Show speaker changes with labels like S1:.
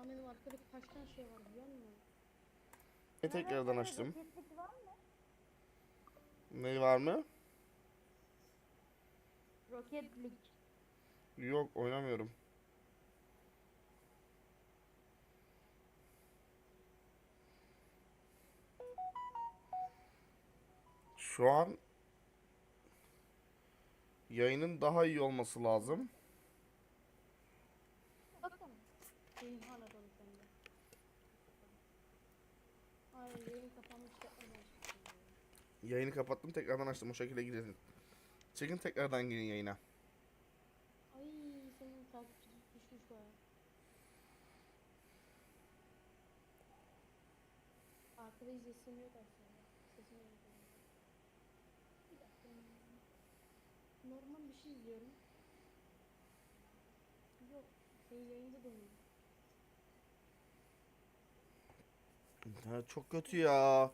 S1: Amirim arkadaki kaç tane şey var biliyor musun?
S2: E tekrardan açtım.
S3: Var mı?
S2: Ne var mı?
S3: Roketlik.
S2: Yok oynamıyorum. Şu an yayının daha iyi olması lazım.
S1: Benim hala dolu sende. Hayır yayın kapanmış ya.
S2: Yayını kapattım tekrardan açtım o şekilde gidelim. Çekin tekrardan girin yayına.
S1: Ay senin takipçi düşmüş baya. Arkada izlesin yok aslında. Sesini yapıyorum. Bir dakika. Normal bir şey izliyorum. Yok. Şey yayında dönüyor.
S2: İnternet çok kötü ya.